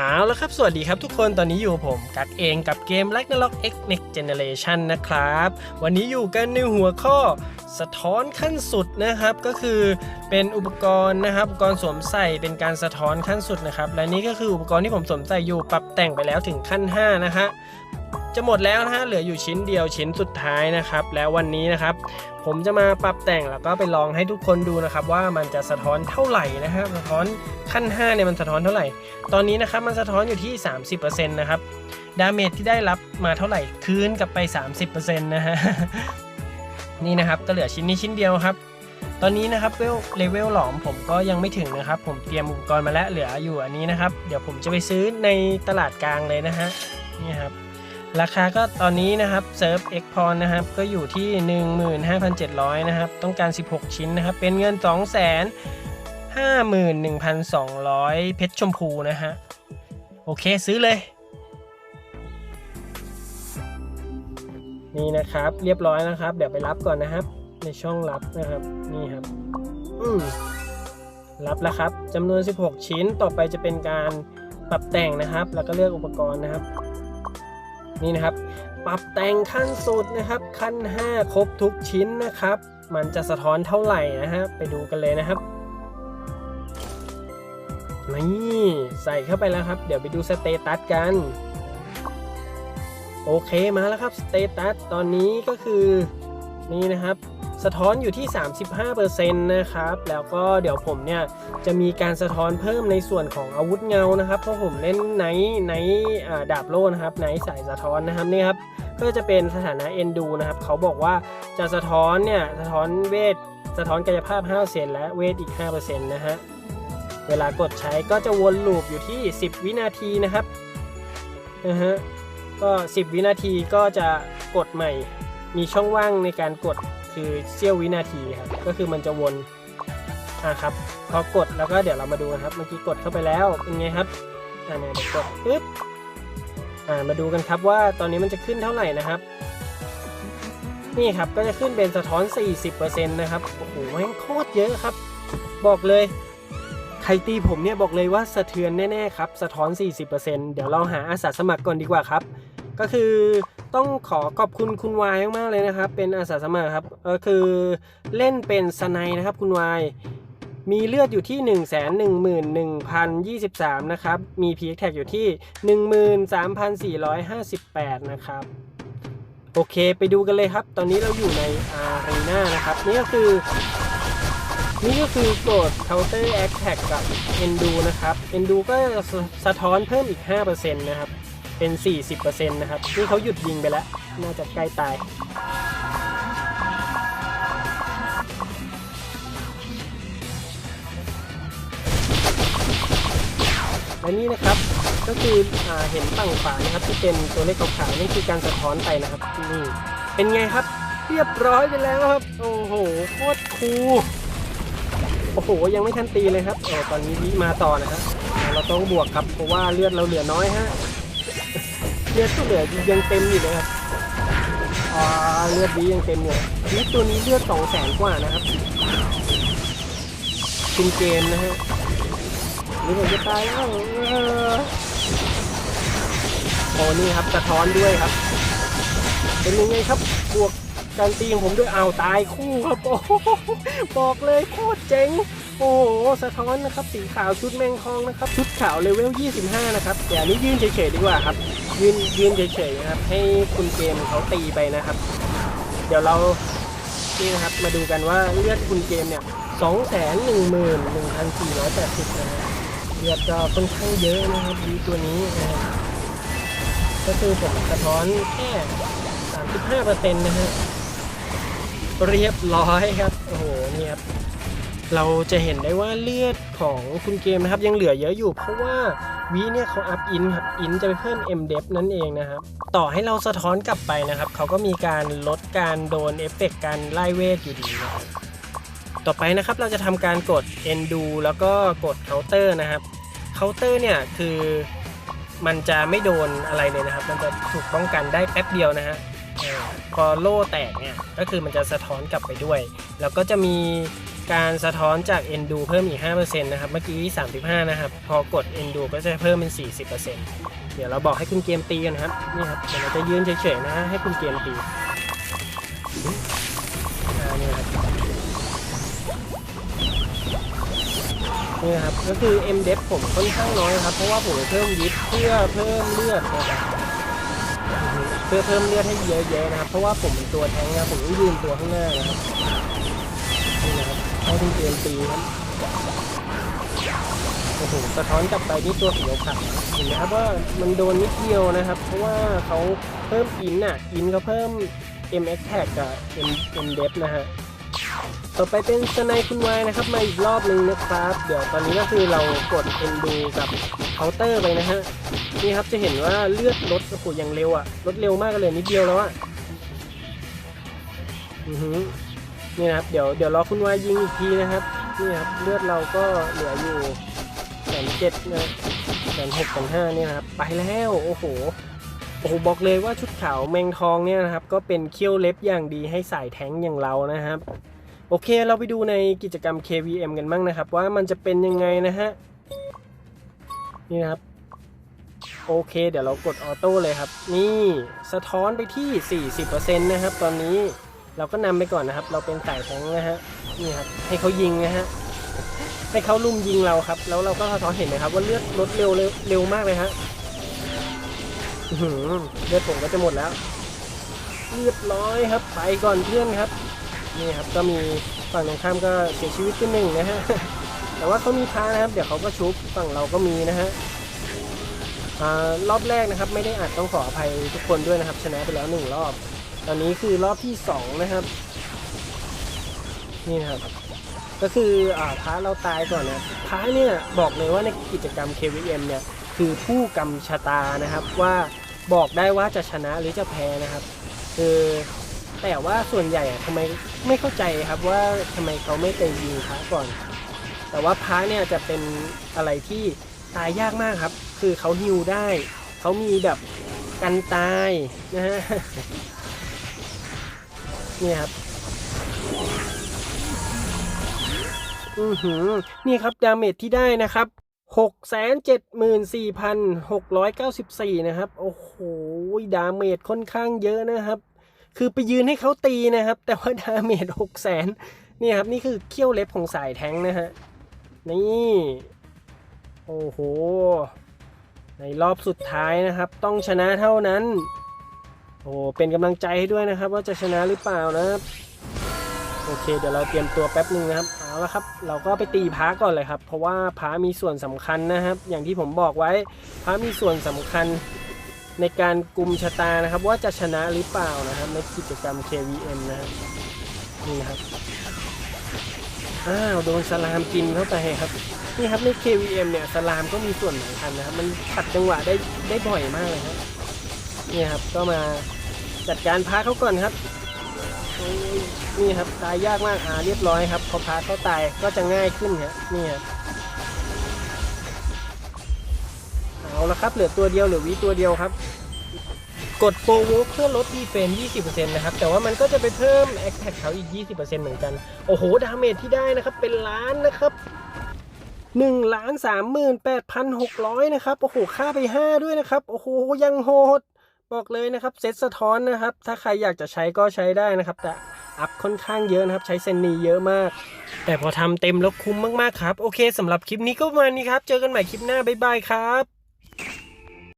เอาล้ครับ สวัสดีครับทุกคน ตอนนี้อยู่ผมกักเองกับเกม Ragnarok X Next Generation นะครับ วันนี้อยู่กันในหัวข้อสะท้อนขั้นสุดนะครับ ก็คือเป็นอุปกรณ์นะครับ อุปกรณ์สวมใส่เป็นการสะท้อนขั้นสุดนะครับ และนี่ก็คืออุปกรณ์ที่ผมสวมใส่อยู่ปรับแต่งไปแล้วถึงขั้น 5 นะฮะ จะหมดแล้วนะฮะเหลืออยู่ชิ้นเดียวชิ้นสุดท้ายนะครับ แล้ววันนี้นะครับ ผมจะมาปรับแต่งแล้วก็ไปลองให้ทุกคนดูนะครับ ว่ามันจะสะท้อนเท่าไหร่นะฮะสะท้อนขั้น5เนี่ยมันสะท้อนเท่าไหร่ ตอนนี้นะครับมันสะท้อนอยู่ที่ 30%นะครับดาเมจที่ได้รับมาเท่าไหร่คืนกลับไป 30%นะฮะนี่นะครับก็เหลือชิ้นนี้ชิ้นเดียวครับ ตอนนี้นะครับเวลเลเวลหลอมผมก็ยังไม่ถึงนะครับ ผมเตรียมอุปกรณ์มาแล้วเหลืออยู่อันนี้นะครับ เดี๋ยวผมจะไปซื้อในตลาดกลางเลยนะฮะนี่ครับ ราคาก็ตอนนี้นะครับเซิร์ฟเอ็กพอนนะครับก็อยู่ที่ 15,700นะครับต้องการ 16 ชิ้นนะครับเป็นเงิน 2 5 1 2 0 0 เพชรชมพูนะฮะโอเคซื้อเลย นี่นะครับเรียบร้อยนะครับ เดี๋ยวไปรับก่อนนะครับ ในช่องรับนะครับนี่ครับอืมรับแล้วครับจำนวน 16 ชิ้นต่อไปจะเป็นการปรับแต่งนะครับ แล้วก็เลือกอุปกรณ์นะครับ นี่นะครับ ปรับแต่งขั้นสุดนะครับขั้น 5 ครบทุกชิ้นนะครับ มันจะสะท้อนเท่าไหร่นะฮะไปดูกันเลยนะครับนี่ใส่เข้าไปแล้วครับ เดี๋ยวไปดูสเตตัสกัน โอเคมาแล้วครับสเตตัสตอนนี้ก็คือนี่นะครับ สะท้อนอยู่ที่ 35%นะครับ แล้วก็เดี๋ยวผมเนี่ยจะมีการสะท้อนเพิ่มในส่วนของอาวุธเงานะครับ เพราะผมเล่นไนท์ไนท์ดาบโล่นะครับไนท์สายสะท้อนนะครับนี่ครับก็จะเป็นสถานะเอนดูนะครับ เขาบอกว่าจะสะท้อนเนี่ยสะท้อนเวทสะท้อนกายภาพ 5%และเวทอีก 5%นะฮะ เวลากดใช้ก็จะวนลูปอยู่ที่ 10 วินาทีนะครับนะฮะก็ 10 วินาทีก็จะกดใหม่ มีช่องว่างในการกด คือเสี้ยววินาทีครับ ก็คือมันจะวนอะครับ พอกดแล้วก็เดี๋ยวเรามาดูนะครับ เมื่อกี้กดเข้าไปแล้วเป็นไงครับ อ่าเนี่ยกดปึ๊บ อ่า มาดูกันครับว่าตอนนี้มันจะขึ้นเท่าไหร่นะครับ นี่ครับ ก็จะขึ้นเป็นสะท้อน 40%นะครับ โอ้โหแม่งโคตรเยอะครับ บอกเลยใครตีผมเนี่ยบอกเลยว่าสะเทือนแน่ ๆ ครับ สะท้อน 40%เดี๋ยวเราหาอาสาสมัครก่อนดีกว่าครับ ก็คือ ต้องขอขอบคุณคุณวายมากๆเลยนะครับ เป็นอาสาสมัครครับก็คือเล่นเป็นสไนนะครับคุณวายมีเลือดอยู่ที่ 1 1 1 0 2 3 นะครับ มีพีแท็กอยู่ที่ 13,458 นะครับ โอเคไปดูกันเลยครับ ตอนนี้เราอยู่ในอารีนานะครับ นี่ก็คือ นี่ก็คือโกด counter attack กับ endo นะครับ endo ก็สสะท้อนเพิ่มอีก 5%นะครับ เป็น 40%นะครับนี่เขาหยุดยิงไปแล้ว น่าจะใกล้ตาย และนี่นะครับก็คืออเห็นฝั่งขวานะครับที่เป็นตัวเลขขาวๆนี่คือการสะท้อนไปนะครับนี่เป็นไงครับเรียบร้อยไปแล้วครับ โอ้โหโคตรคูลโอ้โห ยังไม่ทันตีเลยครับเออตอนนี้วิมาต่อนะครับเราต้องบวกครับ เพราะว่าเลือดเราเหลือน้อยฮะ เลือดก็เหลือยังเต็มอยู่เลยครับอ่าเลือดวิยังเต็มอยู่วิตัวนี้เลือดสองแสนกว่านะครับคุณเกมนะฮะนี่ผมจะตายแล้วออโอ้นี่ครับสะท้อนด้วยครับ เป็นยังไงครับบวกการตีของผมด้วยเอาวตายคู่ครับบอกเลยโคตรเจ๋ง โอ้โหสะท้อนนะครับสีขาวชุดแมงทองนะครับชุดขาวเลเวล 25 นะครับเดี๋ยวนี้ยืนเฉยๆดีกว่าครับ ยืนยืนเฉยๆนะครับ ให้คุณเกมเขาตีไปนะครับ เดี๋ยวเรานี่นะครับมาดูกันว่าเลือดคุณเกมเนี่ย211,480นะฮะเลือดก็ค่อนข้างเยอะนะครับดีตัวนี้นะครับก็คือผมสะท้อนแค่35%นะฮะเรียบร้อยครับ โอ้โห นี่ครับ เราจะเห็นได้ว่าเลือดของคุณเกมนะครับยังเหลือเยอะอยู่ เพราะว่าวีเนี่ยเขาอัพอินครับอินจะไปเพิ่ม M d e p นั่นเองนะครับ ต่อให้เราสะท้อนกลับไปนะครับ เขาก็มีการลดการโดนเอฟเฟกต์การไล่เวทอยู่ดีนะครับต่อไปนะครับเราจะทำการกด Endo แล้วก็กด Counter นะครับ Counter เนี่ยคือมันจะไม่โดนอะไรเลยนะครับ มันจะถูกป้องกันได้แป๊บเดียวนะฮะพอโล่แตกเนี่ยก็คือมันจะสะท้อนกลับไปด้วย แล้วก็จะมี การสะท้อนจาก Endo เพิ่มอีก 5%นะครับ เมื่อกี้ 35 นะครับ พอกด Endo ก็จะเพิ่มเป็น 40%เดี๋ยวเราบอกให้คุณเกมตีกันนครับ นี่ครับ เดี๋ยวเราจะยืนเฉยๆนะให้คุณเกมตีนี่ครับนี่ครับ ก็คือ M d e p ผมค่อนข้างน้อยครับ เพราะว่าผมเพิ่มยิปเพื่อเพิ่มเลือดนะครับเพื่อเพิ่มเลือดให้เยอะๆนะครับ เพราะว่าผมเป็นตัวแทงนะผมยืนตัวข้างหน้านะครับ นะครับให้คุณเกมตีครับโอ้โหสะท้อนกลับไปที่ตัวสีขาวเห็นไหมครับว่ามันโดนนิดเดียวนะครับ เพราะว่าเขาเพิ่มอินอะ อินเขาเพิ่ม M X Tag กับ M M d e p นะฮะต่อไปเป็นสไนคุณวายนะครับมาอีกรอบหนึ่งนะครับ เดี๋ยวตอนนี้ก็คือเรากดเอ็นดูกับเคาน์เตอร์ไปนะฮะนี่ครับจะเห็นว่าเลือดลดโอ้โหอย่างเร็วอะลดเร็วมากเลยนิดเดียวแล้วอะอือหือ นี่นะครับเดี๋ยวเดี๋ยวรอคุณวายยิงอีกทีนะครับนี่ครับเลือดเราก็เหลืออยู่แสนเจ็ดนะแสนหกแสนห้านี่นะครับไปแล้วโอ้โหโอ้โหบอกเลยว่าชุดขาวแมงทองเนี่ยนะครับก็เป็นเขี้ยวเล็บอย่างดีให้สายแท้งอย่างเรานะครับ โอเคเราไปดูในกิจกรรม KVM กันบ้างนะครับ ว่ามันจะเป็นยังไงนะฮะนี่นะครับโอเค เดี๋ยวเรากดออโต้เลยครับ นี่สะท้อนไปที่ 40%นะครับตอนนี้ เราก็นำไปก่อนนะครับ เราเป็นสายแทงนะฮะนี่ครับให้เขายิงนะฮะให้เขาลุมยิงเราครับ แล้วเราก็สะท้อนเห็นไหมครับว่าเลือดลดเร็วเร็วเร็วมากเลยฮะเลือดผมก็จะหมดแล้วเรียบร้อยครับ ไปก่อนเพื่อนครับนี่ครับก็มีฝั่งตรงข้ามก็เสียชีวิตไปหนึ่งนะฮะแต่ว่าเขามีพานะครับ เดี๋ยวเขาก็ชุบฝั่งเราก็มีนะฮะรอบแรกนะครับ ไม่ได้อัดต้องขออภัยทุกคนด้วยนะครับ ชนะไปแล้วหนึ่งรอบ อันนี้คือรอบที่สองนะครับ นี่ครับ ก็คืออ่าพาเราตายก่อนนะพาเนี่ยบอกเลยว่าในกิจกรรม KVM เนี่ยคือผู้กำชะตานะครับว่าบอกได้ว่าจะชนะหรือจะแพ้นะครับคือแต่ว่าส่วนใหญ่อะทำไมไม่เข้าใจครับว่าทำไมเขาไม่ไปยิงพระก่อน แต่ว่าพระเนี่ยจะเป็นอะไรที่ตายยากมากครับ คือเขาฮิวได้ เขามีแบบกันตายนะฮะ นี่ครับอือหือนี่ครับดาเมจที่ได้นะครับ674,694นะครับ โอ้โหดาเมจค่อนข้างเยอะนะครับ คือไปยืนให้เขาตีนะครับ แต่ว่าดาเมจ6 0 0 0 0นี่ครับ นี่คือเขี้ยวเล็บของสายแทงนะฮะ นี่ โอ้โห ในรอบสุดท้ายนะครับ ต้องชนะเท่านั้น โอ้เป็นกำลังใจให้ด้วยนะครับ ว่าจะชนะหรือเปล่านะครับโอเค เดี๋ยวเราเตรียมตัวแป๊บหนึ่งนะครับเอาละครับ เราก็ไปตีพ้าก่อนเลยครับ เพราะว่าพ้ามีส่วนสำคัญนะครับ อย่างที่ผมบอกไว้พ้ามีส่วนสำคัญในการกลุ่มชะตานะครับ ว่าจะชนะหรือเปล่านะครับ ในกิจกรรม KVM นะครับนี่นะครับอ้าวโดนสลามกินเข้าไปครับนี่ครับใน KVM เนี่ยสลามก็มีส่วนสำคัญนะครับ มันขัดจังหวะได้ได้บ่อยมากเลยครับ นี่ครับก็มาจัดการพาเขาก่อนครับนี่ครับตายยากมากอาเรียบร้อยครับพอพาเขาตายก็จะง่ายขึ้นครับนี่ครับเอาละครับเหลือตัวเดียวเหลือวิตัวเดียวครับกดโปรโวเพื่อลดดีเฟน20%นะครับ แต่ว่ามันก็จะไปเพิ่มแอคแท็กเขาอีก 20%เหมือนกัน โอ้โห ดาเมจที่ได้นะครับ เป็นล้านนะครับ1ล้าน38,600 นะครับ โอ้โห ค่าไป 5 ด้วยนะครับ โอ้โห ยังโหด บอกเลยนะครับเซตสะท้อนนะครับ ถ้าใครอยากจะใช้ก็ใช้ได้นะครับ แต่อัพค่อนข้างเยอะนะครับ ใช้เซนนีเยอะมาก แต่พอทำเต็มแล้วคุ้มมากๆครับ โอเคสำหรับคลิปนี้ก็ประมาณนี้ครับ เจอกันใหม่คลิปหน้า บ๊ายบายครับ